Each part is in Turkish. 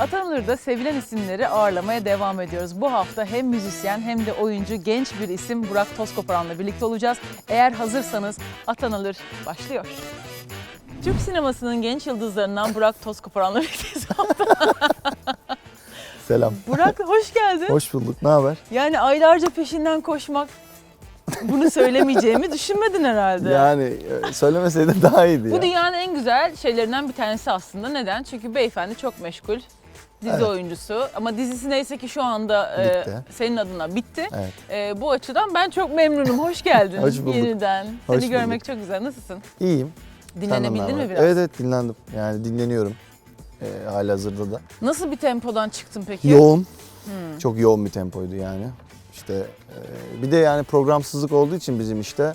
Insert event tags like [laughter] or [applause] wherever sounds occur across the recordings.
Atanılır'da sevilen isimleri ağırlamaya devam ediyoruz. Bu hafta hem müzisyen hem de oyuncu genç bir isim Burak Tozkoparan'la birlikte olacağız. Eğer hazırsanız Atanılır başlıyor. Türk sinemasının genç yıldızlarından Burak Tozkoparan'la birlikteyiz. [laughs] Selam. Burak hoş geldin. Hoş bulduk. Ne haber? Yani aylarca peşinden koşmak bunu söylemeyeceğimi [laughs] düşünmedin herhalde. Yani e, söylemeseydin daha iyiydi Bu ya. dünyanın en güzel şeylerinden bir tanesi aslında. Neden? Çünkü beyefendi çok meşgul. Dizi Evet. oyuncusu ama dizisi neyse ki şu anda e, Bitti. senin adına bitti. Evet. E, bu açıdan ben çok memnunum. Hoş geldin [laughs] Hoş bulduk. yeniden. Hoş Seni görmek çok güzel. Nasılsın? İyiyim. Dinlenebildin Senden mi haber? biraz? Evet evet dinlendim. Yani dinleniyorum. E, halihazırda da. Nasıl bir tempodan çıktın peki? Yoğun. Hmm. Çok yoğun bir tempoydu yani. İşte e, bir de yani programsızlık olduğu için bizim işte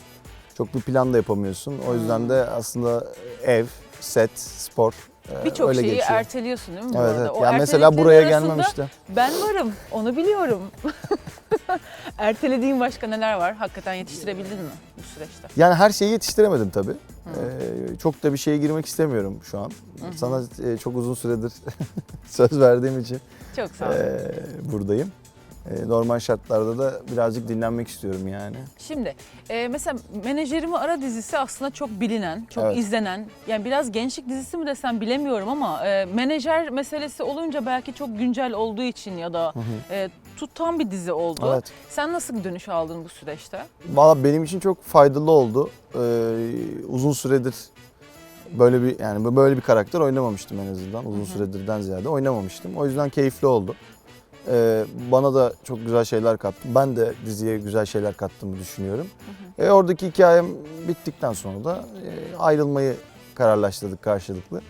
çok bir plan da yapamıyorsun. O yüzden Hmm. de aslında ev, set, spor Birçok öyle şeyi geçiyor. erteliyorsun değil mi bu Evet arada? evet. O Yani mesela buraya arasında gelmemişti. Ben varım. Onu biliyorum. [laughs] Ertelediğin başka neler var? Hakikaten yetiştirebildin mi bu süreçte? Yani her şeyi yetiştiremedim tabii. Ee, çok da bir şeye girmek istemiyorum şu an. Sana e, çok uzun süredir [laughs] söz verdiğim için Çok sağ ol. e, buradayım. E, normal şartlarda da birazcık dinlenmek istiyorum yani. Şimdi e, mesela Menajerimi Ara dizisi aslında çok bilinen, çok Evet. izlenen. Yani biraz gençlik dizisi mi desem bilemiyorum ama e, menajer meselesi olunca belki çok güncel olduğu için ya da e, tutan bir dizi oldu. Evet. Sen nasıl dönüş aldın bu süreçte? Valla benim için çok faydalı oldu. Ee, uzun süredir böyle bir yani böyle bir karakter oynamamıştım en azından. Uzun süredirden ziyade oynamamıştım. O yüzden keyifli oldu. Ee, bana da çok güzel şeyler kattı. Ben de diziye güzel şeyler kattığımı düşünüyorum. E, oradaki hikayem bittikten sonra da e, ayrılmayı kararlaştırdık karşılıklı.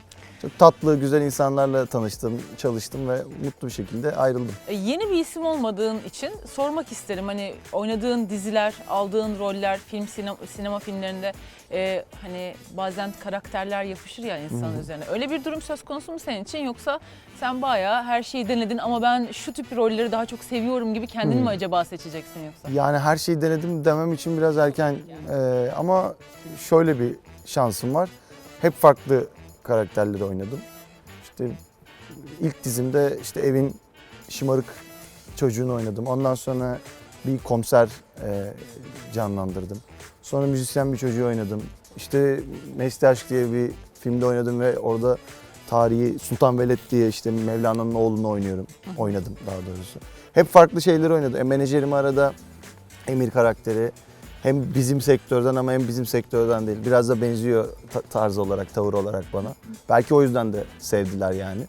Çok tatlı, güzel insanlarla tanıştım, çalıştım ve mutlu bir şekilde ayrıldım. E, yeni bir isim olmadığın için sormak isterim. Hani oynadığın diziler, aldığın roller, film sinema, sinema filmlerinde e, hani bazen karakterler yapışır ya insanın üzerine. Öyle bir durum söz konusu mu senin için yoksa sen bayağı her şeyi denedin ama ben şu tip rolleri daha çok seviyorum gibi kendin mi acaba seçeceksin yoksa? Yani her şeyi denedim demem için biraz erken e, ama şöyle bir şansım var. Hep farklı karakterleri oynadım. İşte ilk dizimde işte evin şımarık çocuğunu oynadım. Ondan sonra bir komiser e, canlandırdım. Sonra müzisyen bir çocuğu oynadım. İşte Mesle Aşk diye bir filmde oynadım ve orada tarihi Sultan Veled diye işte Mevlana'nın oğlunu oynuyorum. Oynadım daha doğrusu. Hep farklı şeyler oynadım. E, menajerim arada Emir karakteri hem bizim sektörden ama hem bizim sektörden değil. Biraz da benziyor ta- tarz olarak, tavır olarak bana. Belki o yüzden de sevdiler yani.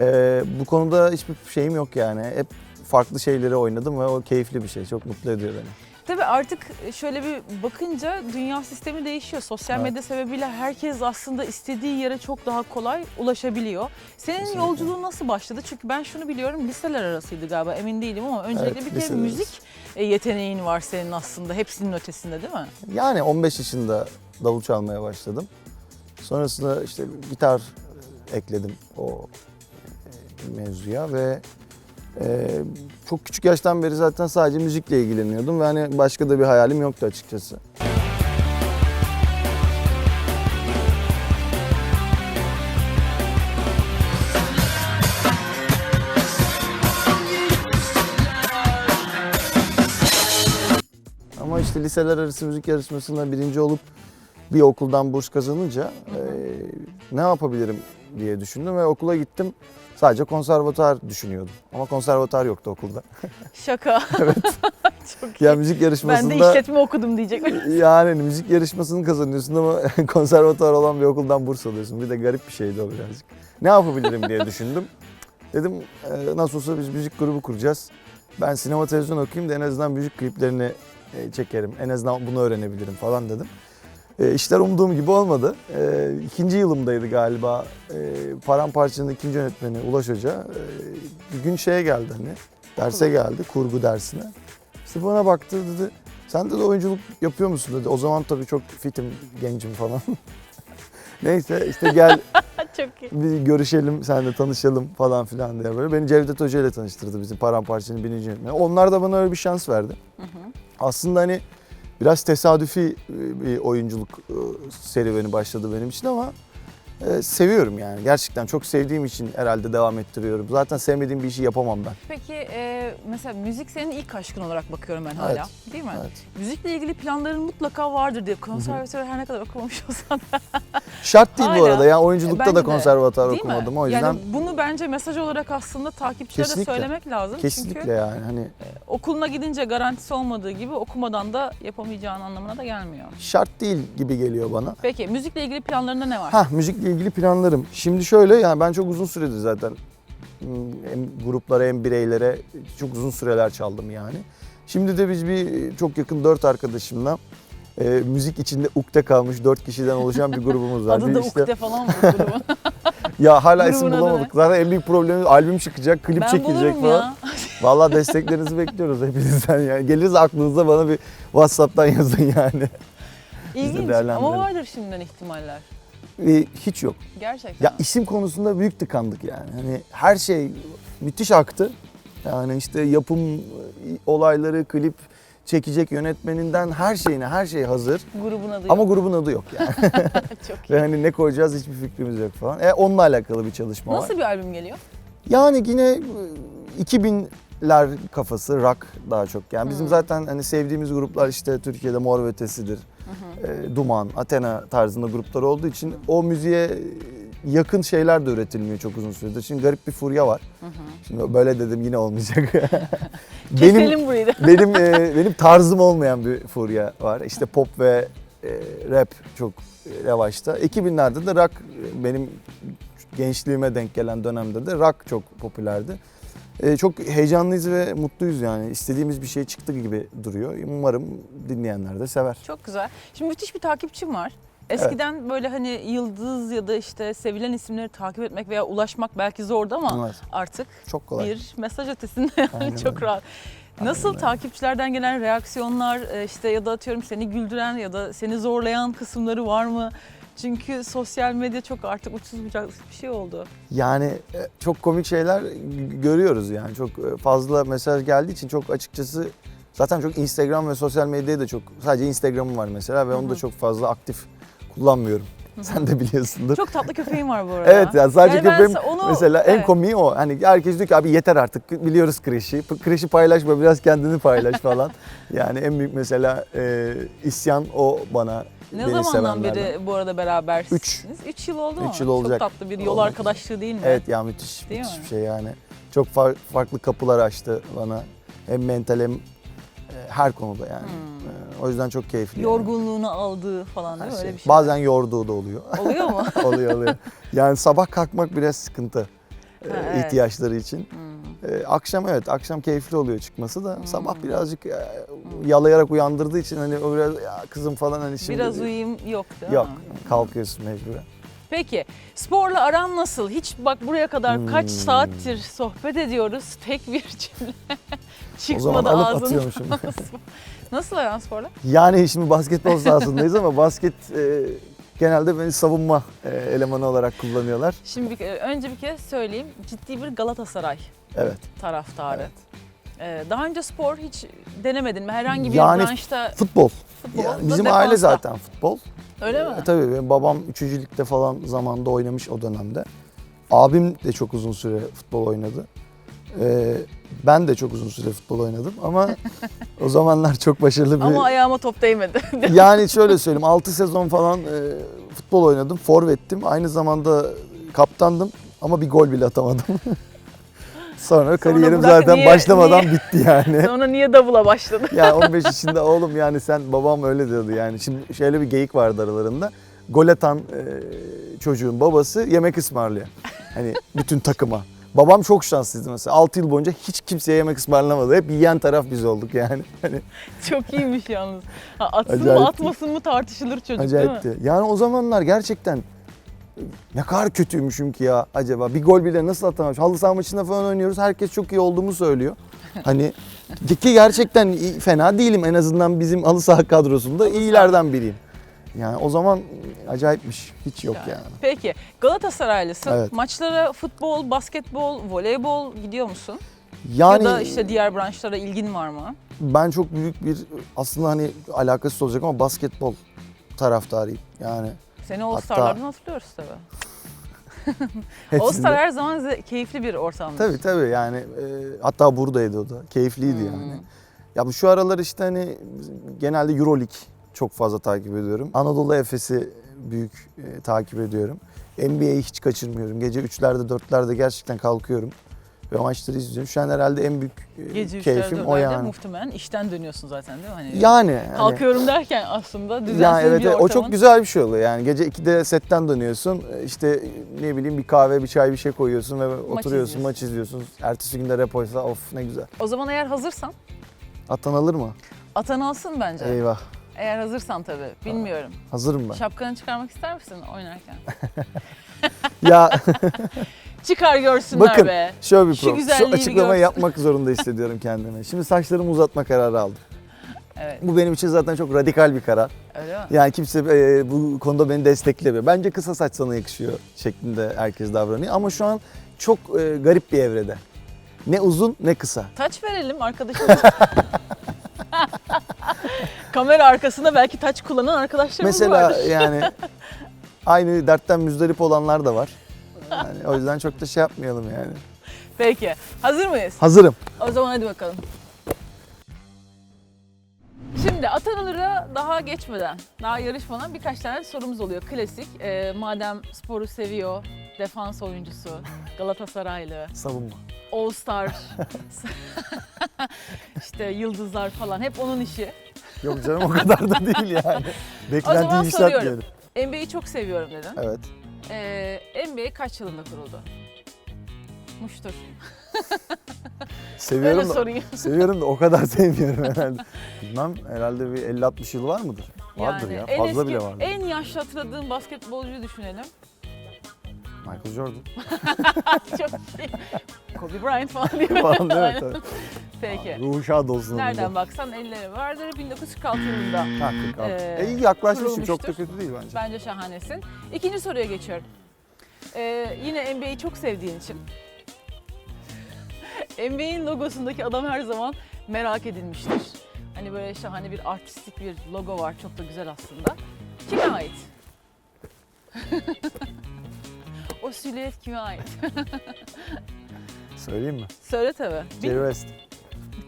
Ee, bu konuda hiçbir şeyim yok yani. Hep farklı şeyleri oynadım ve o keyifli bir şey. Çok mutlu ediyor beni. Tabii artık şöyle bir bakınca dünya sistemi değişiyor. Sosyal Evet. medya sebebiyle herkes aslında istediği yere çok daha kolay ulaşabiliyor. Senin Kesinlikle. yolculuğun nasıl başladı? Çünkü ben şunu biliyorum liseler arasıydı galiba emin değilim ama öncelikle Evet, bir kere liseler arası. E, yeteneğin var senin aslında hepsinin ötesinde değil mi? Yani 15 yaşında davul çalmaya başladım. Sonrasında işte gitar ekledim o mevzuya ve e, çok küçük yaştan beri zaten sadece müzikle ilgileniyordum ve hani başka da bir hayalim yoktu açıkçası. İşte liseler arası müzik yarışmasında birinci olup bir okuldan burs kazanınca e, ne yapabilirim diye düşündüm ve okula gittim. Sadece konservatuar düşünüyordum. Ama konservatuar yoktu okulda. [laughs] Şaka. evet. [laughs] çok iyi. Ya müzik ben de yarışmasında işletme okudum diyecek. [laughs] yani müzik yarışmasını kazanıyorsun ama konservatuar olan bir okuldan burs alıyorsun. Bir de garip bir şeydi o birazcık. Ne yapabilirim diye düşündüm. Dedim e, nasıl olsa biz müzik grubu kuracağız. Ben sinema televizyon okuyayım da en azından müzik kliplerini çekerim. En azından bunu öğrenebilirim falan dedim. E, işler umduğum gibi olmadı. E, ikinci yılımdaydı galiba. E, Paramparçanın ikinci yönetmeni Ulaş Hoca e, bir gün şeye geldi hani derse geldi kurgu dersine. İşte bana baktı dedi sen de oyunculuk yapıyor musun dedi. O zaman tabii çok fitim, gencim falan. [laughs] Neyse işte gel [laughs] çok iyi. bir görüşelim, seninle tanışalım falan filan diye böyle. Beni Cevdet Hoca ile tanıştırdı bizim Paramparçanın birinci yönetmeni. Onlar da bana öyle bir şans verdi. Hı hı. Aslında hani biraz tesadüfi e, bir oyunculuk e, serüveni başladı benim için ama e, seviyorum yani. Gerçekten çok sevdiğim için herhalde devam ettiriyorum. Zaten sevmediğim bir işi yapamam ben. Peki e, mesela müzik senin ilk aşkın olarak bakıyorum ben hala. Evet. Değil mi? Evet. Müzikle ilgili planların mutlaka vardır diye konservatuvar her ne kadar okumamış olsan da. Şart değil bu Hala. arada. Yani oyunculukta Bence da mi? okumadım. O yüzden Yani bunu bence mesaj olarak aslında takipçilere de Kesinlikle. söylemek lazım. kesinlikle Çünkü yani hani okuluna gidince garantisi olmadığı gibi okumadan da yapamayacağın anlamına da gelmiyor. şart değil gibi geliyor bana. Peki müzikle ilgili planlarında ne var? Ha müzikle ilgili planlarım. Şimdi şöyle yani ben çok uzun süredir zaten hmm, hem gruplara hem bireylere çok uzun süreler çaldım yani. Şimdi de biz bir çok yakın dört arkadaşımla e, müzik içinde ukde kalmış dört kişiden oluşan bir grubumuz var. [laughs] Adı Bir da işte- Ukde falan mı grubun? [laughs] Ya hala Grubun isim bulamadık. Zaten en büyük problemimiz albüm çıkacak, klip ben çekilecek falan. ya. [laughs] Vallahi desteklerinizi bekliyoruz hepinizden yani. Geliriz aklınıza bana bir WhatsApp'tan yazın yani. İlginç ama vardır şimdiden ihtimaller. E, hiç yok. Gerçekten. Ya isim konusunda büyük tıkandık yani. Hani her şey müthiş aktı. Yani işte yapım olayları, klip çekecek yönetmeninden her şeyine her şey hazır. Grubun adı Ama yok. grubun adı yok yani. [laughs] Çok [laughs] iyi. Ve hani ne koyacağız hiçbir fikrimiz yok falan. E onunla alakalı bir çalışma var. Nasıl bir albüm geliyor? Yani yine e, 2000'ler kafası rock daha çok. Yani bizim Hmm. zaten hani sevdiğimiz gruplar işte Türkiye'de Mor ve Ötesi'dir. e, Duman, Athena tarzında gruplar olduğu için o müziğe yakın şeyler de üretilmiyor çok uzun süredir. Şimdi garip bir furya var. Şimdi böyle dedim yine olmayacak. [laughs] benim burayı da. benim e, benim tarzım olmayan bir furya var. İşte pop ve e, rap çok e, revaçta. 2000'lerde de rock e, benim gençliğime denk gelen dönemde de rock çok popülerdi. E, çok heyecanlıyız ve mutluyuz yani. İstediğimiz bir şey çıktı gibi duruyor. Umarım dinleyenler de sever. Çok güzel. Şimdi müthiş bir takipçim var. Eskiden böyle hani yıldız ya da işte sevilen isimleri takip etmek veya ulaşmak belki zordu ama Evet, artık çok kolay. bir mesaj ötesinde yani [laughs] Aynen çok öyle. rahat. Nasıl öyle. takipçilerden gelen reaksiyonlar e, işte ya da atıyorum seni güldüren ya da seni zorlayan kısımları var mı? Çünkü sosyal medya çok artık uçsuz bucaksız bir şey oldu. Yani e, çok komik şeyler görüyoruz yani. Çok e, fazla mesaj geldiği için çok açıkçası zaten çok Instagram ve sosyal medyayı da çok sadece Instagram'ım var mesela ve onu da çok fazla aktif kullanmıyorum. Sen de biliyorsundur. Çok tatlı köpeğin var bu arada. Evet ya sadece Yani köpeğim onu- mesela en evet. komiği o. Hani herkes diyor ki abi yeter artık biliyoruz kreşi. Kreşi paylaşma biraz kendini paylaş [laughs] falan. yani en büyük mesela e, isyan o bana Ne beni zamandan beri bu arada berabersiniz? Üç. 3 yıl oldu mu? Üç yıl olacak. Çok tatlı bir yol Olmak arkadaşlığı değil mi? Evet ya müthiş, Değil müthiş mi? bir şey yani. Çok far- farklı kapılar açtı bana. Hem mental hem her konuda yani. Hmm. E, o yüzden çok keyifli. yani. Yorgunluğunu aldığı falan değil mi? Öyle şey. bir şey. Bazen yorduğu da oluyor. Oluyor mu? [laughs] oluyor oluyor. Yani sabah kalkmak biraz sıkıntı. e, Ha, evet. ihtiyaçları için. Hmm. E, akşam evet akşam keyifli oluyor çıkması da Hmm. sabah birazcık e, yalayarak uyandırdığı için hani o biraz ya kızım falan hani şimdi Biraz uyuyayım yok değil yok mi? kalkıyorsun mecburen. Peki sporla aran nasıl? Hiç bak buraya kadar kaç Hmm. saattir sohbet ediyoruz. [laughs] Tek bir cümle O zaman çıkmadı alıp ağzından. [laughs] Nasıl aran sporla? Yani şimdi basketbol sahasındayız ama basket e, genelde beni savunma e, elemanı olarak kullanıyorlar. Şimdi bir, önce bir kez söyleyeyim. Ciddi bir Galatasaray Evet. taraftarı. Evet. Ee, daha önce spor hiç denemedin mi? Herhangi bir Yani branşta Futbol. futbol Yani bizim defansta. aile zaten futbol. Öyle mi? E, tabii benim babam 3. ligde falan zamanda oynamış o dönemde. Abim de çok uzun süre futbol oynadı. E, ben de çok uzun süre futbol oynadım ama [laughs] o zamanlar çok başarılı bir... Ama ayağıma top değmedi. [laughs] Yani şöyle söyleyeyim 6 sezon falan e, futbol oynadım. Forvettim. Aynı zamanda kaptandım ama bir gol bile atamadım. [laughs] Sonra kariyerim bırak, zaten niye- başlamadan niye? bitti yani. [laughs] Sonra niye davula başladı? yani 15 yaşında oğlum yani sen babam öyle diyordu yani. Şimdi şöyle bir geyik vardı aralarında. Gol atan e, çocuğun babası yemek ısmarlıyor. Hani bütün takıma. Babam çok şanslıydı mesela. 6 yıl boyunca hiç kimseye yemek ısmarlamadı. Hep yiyen taraf biz olduk yani. [laughs] Hani [laughs] Çok iyiymiş yalnız. Ha, atsın mı Acayipti. atmasın mı tartışılır çocuk değil mi? Acayipti. Yani o zamanlar gerçekten ne kadar kötüymüşüm ki ya acaba. Bir gol bile nasıl atamamış. Halı saha maçında falan oynuyoruz. Herkes çok iyi olduğumu söylüyor. Hani [laughs] ki gerçekten iyi- fena değilim. En azından bizim halı saha kadrosunda iyilerden biriyim. Yani o zaman acayipmiş. Hiç yok yani. Peki Galatasaraylısın. Evet. Maçlara futbol, basketbol, voleybol gidiyor musun? Yani ya da işte diğer branşlara ilgin var mı? ben çok büyük bir aslında hani alakasız olacak ama basketbol taraftarıyım. Yani Seni All Star'lardan hatırlıyoruz tabii. [laughs] All Star her zaman keyifli bir ortamdır. Tabii tabii yani e, hatta buradaydı o da. Keyifliydi Hmm. yani. Ya bu şu aralar işte hani genelde Euroleague çok fazla takip ediyorum. Anadolu Efes'i büyük e, takip ediyorum. NBA'yi hiç kaçırmıyorum. Gece 3'lerde 4'lerde gerçekten kalkıyorum ve maçları izliyorum. Şu an herhalde en büyük e, Gece keyfim o 3'lerde yani. muhtemelen işten dönüyorsun zaten değil mi? Hani Yani, yani Kalkıyorum derken aslında düzensiz yani evet, bir evet, o ortamın. çok güzel bir şey oluyor. Yani gece 2'de setten dönüyorsun. İşte ne bileyim bir kahve, bir çay bir şey koyuyorsun ve oturuyorsun, izliyorsun. maç izliyorsun. Ertesi günde repoysa of ne güzel. O zaman eğer hazırsan Atan alır mı? atan alsın bence. Eyvah. Eğer hazırsan tabii. Bilmiyorum. Hazırım ben. Şapkanı çıkarmak ister misin oynarken? [laughs] ya [laughs] Çıkar görsünler Bakın be. şöyle bir Şu problem. Şu açıklamayı yapmak zorunda hissediyorum [laughs] kendime. Şimdi saçlarımı uzatma kararı aldım. Evet. Bu benim için zaten çok radikal bir karar. Öyle mi? Yani kimse e, bu konuda beni desteklemiyor. Bence kısa saç sana yakışıyor şeklinde herkes davranıyor. Ama şu an çok e, garip bir evrede. Ne uzun ne kısa. Taç verelim arkadaşım. [laughs] Kamera arkasında belki taç kullanan arkadaşlarımız Mesela vardır. yani [laughs] aynı dertten müzdarip olanlar da var. Yani o yüzden çok da şey yapmayalım yani. Peki. Hazır mıyız? Hazırım. O zaman hadi bakalım. Şimdi Atanılır'a daha geçmeden, daha yarışmadan birkaç tane sorumuz oluyor. Klasik. Ee, madem sporu seviyor, defans oyuncusu, Galatasaraylı, Savunma. All Star, [laughs] [laughs] işte yıldızlar falan hep onun işi. Yok canım o kadar da değil yani. [laughs] Beklentiyi zaman yükseltmeyelim. soruyorum. NBA'yi çok seviyorum dedin. Evet. Ee, NBA kaç yılında kuruldu? Muştur. Seviyorum Öyle da, [laughs] seviyorum da o kadar [laughs] sevmiyorum herhalde. Bilmem herhalde bir 50-60 yıl var mıdır? Vardır ya. en Fazla eski, bile vardır. En yaşlı hatırladığım basketbolcuyu düşünelim. Michael Jordan [laughs] Çok iyi. Kobe Bryant falan diye. falan değil mi? Aynen. Tabii. Peki. Ruhu şad olsun. onun da. Nereden baksan elleri vardır. 1946 yılında. Ha, 46. Ee, e, iyi yaklaşmışsın çok da kötü değil bence. Bence şahanesin. İkinci soruya geçiyorum. Ee, yine NBA'yi çok sevdiğin için. [laughs] NBA'in logosundaki adam her zaman merak edilmiştir. Hani böyle şahane bir artistik bir logo var. Çok da güzel aslında. Kime ait? [laughs] o silüet kime ait? Söyleyeyim mi? Söyle tabii. Bil- Jerry West.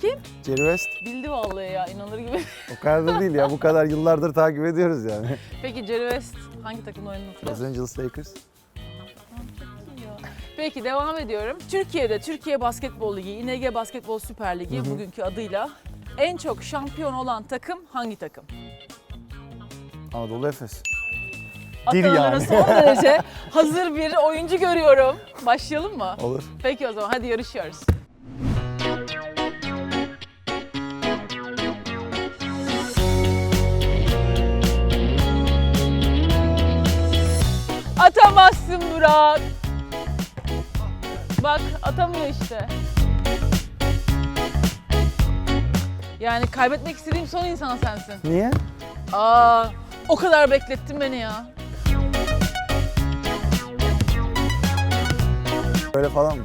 Kim? Jerry West. bildi vallahi ya inanır gibi. O kadar da değil ya. Bu kadar yıllardır takip ediyoruz yani. Peki Jerry West hangi takımda oynadığını hatırlıyor Los musun? Angeles Lakers. Peki devam ediyorum. Türkiye'de Türkiye Basketbol Ligi, İNG Basketbol Süper Ligi bugünkü adıyla en çok şampiyon olan takım hangi takım? Anadolu Efes. Bir Atalarına yani. son derece [laughs] hazır bir oyuncu görüyorum. Başlayalım mı? Olur. Peki o zaman hadi yarışıyoruz. Atamazsın Burak. Bak atamıyor işte. Yani kaybetmek istediğim son insan sensin. Niye? Aa, o kadar beklettin beni ya. Böyle falan mı?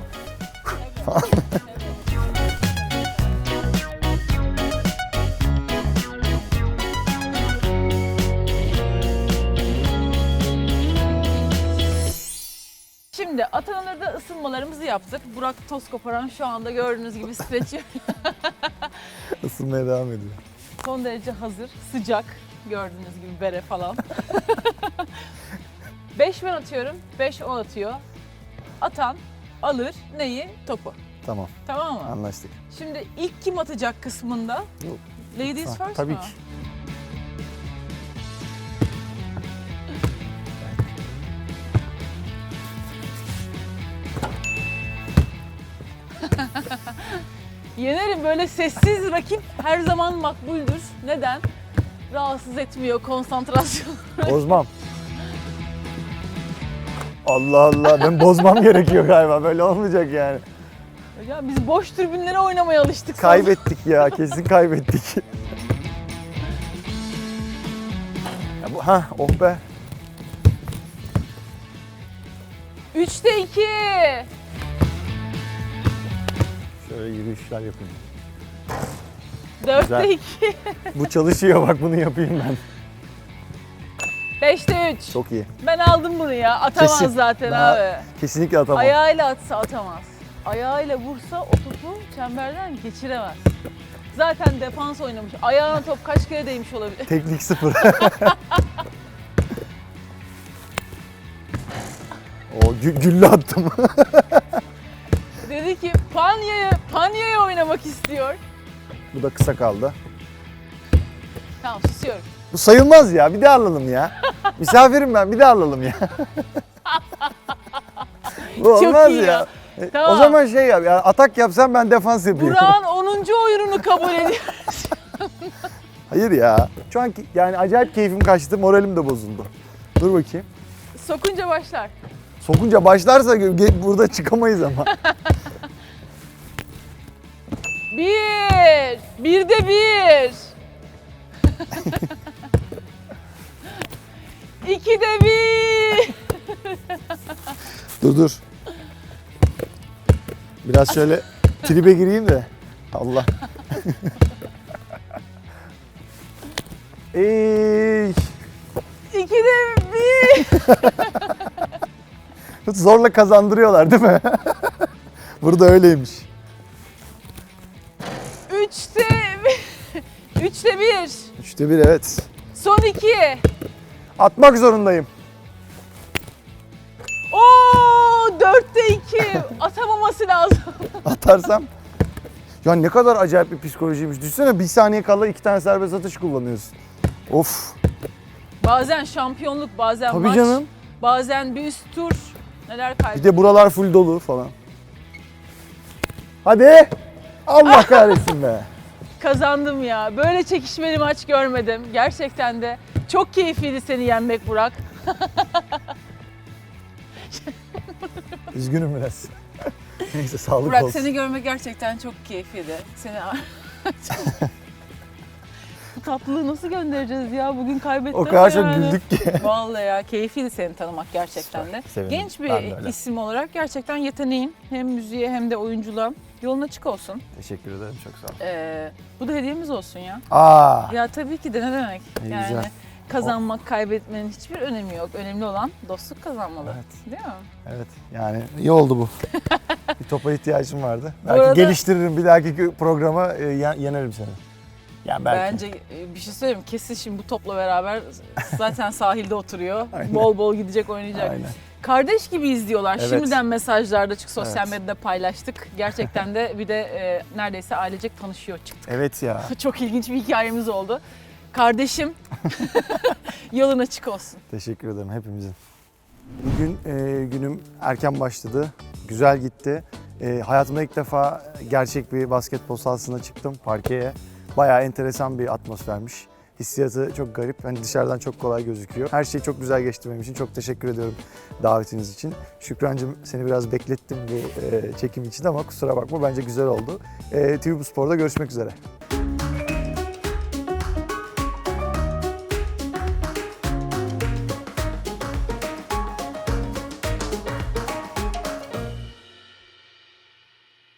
Şimdi Atanılır'da ısınmalarımızı yaptık. Burak toz koparan şu anda gördüğünüz gibi streç [laughs] Isınmaya devam ediyor. son derece hazır, sıcak. Gördüğünüz gibi bere falan. [laughs] 5 ben atıyorum, 5 o atıyor. Atan alır neyi? Topu. Tamam Tamam mı? anlaştık. Şimdi ilk kim atacak kısmında? Yok. Ladies Ha, first tabii mı? ki. [laughs] Yenerim böyle sessiz rakip her zaman makbuldür. Neden? Rahatsız etmiyor konsantrasyon. Bozmam. [laughs] Allah Allah ben bozmam [laughs] gerekiyor galiba böyle olmayacak yani. Ya biz boş tribünlere oynamaya alıştık. sonra. Kaybettik ya kesin kaybettik. [laughs] ya bu ha oh be. Üçte iki. Şöyle yürüyüşler yapayım. Dörtte Güzel. iki. Bu çalışıyor bak bunu yapayım ben. 5'te 3. Çok iyi. Ben aldım bunu ya. Atamaz Kesin. zaten Ben- abi. Kesinlikle atamam. Ayağıyla atsa atamaz. Ayağıyla vursa o topu çemberden geçiremez. Zaten defans oynamış. Ayağına top kaç kere değmiş olabilir? [laughs] Teknik sıfır. [laughs] o gü- güllü attım. [laughs] Dedi ki Panya'ya Panya'ya oynamak istiyor. Bu da kısa kaldı. Tamam susuyorum. Bu sayılmaz ya. Bir daha alalım ya. Misafirim ben. Bir daha alalım ya. [laughs] Bu olmaz iyi ya. ya. E, Tamam. O zaman şey yap. Ya, atak yapsam ben defans yapayım. Burak'ın 10. oyununu kabul ediyor. [laughs] Hayır ya. Şu an ki- yani acayip keyfim kaçtı. Moralim de bozuldu. Dur bakayım. Sokunca başlar. Sokunca başlarsa ge- burada çıkamayız ama. [laughs] Bir. Bir de bir. İki de bir. dur dur. Biraz şöyle tribe gireyim de. Allah. Ey, İki de bir. zorla kazandırıyorlar değil mi? Burada öyleymiş. Üçte bir. Üçte bir. Üçte bir evet. Son iki. Atmak zorundayım. Oo, dörtte iki. Atamaması lazım. [laughs] Atarsam. Ya ne kadar acayip bir psikolojiymiş. Düşünsene bir saniye kala iki tane serbest atış kullanıyorsun. Of. Bazen şampiyonluk, bazen Tabii maç, canım. bazen bir üst tur. Neler Bir kaybediyor. de buralar full dolu falan. Hadi. Allah [laughs] kahretsin be. Kazandım ya. Böyle çekişmeli maç görmedim. Gerçekten de çok keyifliydi seni yenmek Burak. Üzgünüm biraz. [laughs] Neyse sağlık Burak olsun. seni görmek gerçekten çok keyifliydi. Seni [laughs] Bu tatlılığı nasıl göndereceğiz ya? Bugün kaybettik. O kadar çok yani. güldük ki. [laughs] Vallahi ya keyifliydi seni tanımak gerçekten de. Süper, sevindim. Genç Ben de bir öyle. isim olarak gerçekten yeteneğin hem müziğe hem de oyunculuğa yolun açık olsun. Teşekkür ederim çok sağ ol. Ee, bu da hediyemiz olsun ya. Aa, Ya tabii ki de ne demek. Ne yani güzel. Kazanmak, kaybetmenin hiçbir önemi yok. Önemli olan dostluk kazanmalı. Evet. Değil mi? evet yani iyi oldu bu. [laughs] bir topa ihtiyacım vardı. Belki arada- geliştiririm bir dahaki programa e, yen- yenerim seni. Yani belki. Bence e, bir şey söyleyeyim. Kesin şimdi bu topla beraber [laughs] zaten sahilde oturuyor. Aynen. Bol bol gidecek oynayacak. Aynen. Kardeş gibi izliyorlar. Evet. Şimdiden mesajlarda çık sosyal Evet. medyada paylaştık. Gerçekten de bir de e, neredeyse ailecek tanışıyor çıktık. Evet ya. [laughs] Çok ilginç bir hikayemiz oldu. Kardeşim [laughs] yolun açık olsun. Teşekkür ederim hepimizin. Bugün e, günüm erken başladı. Güzel gitti. E, hayatımda ilk defa gerçek bir basketbol sahasına çıktım parkeye. Bayağı enteresan bir atmosfermiş. Hissiyatı çok garip. Hani dışarıdan çok kolay gözüküyor. Her şey çok güzel geçti benim için. Çok teşekkür ediyorum davetiniz için. Şükrancığım seni biraz beklettim bu e, çekim için ama kusura bakma bence güzel oldu. E, TV Bu Spor'da görüşmek üzere.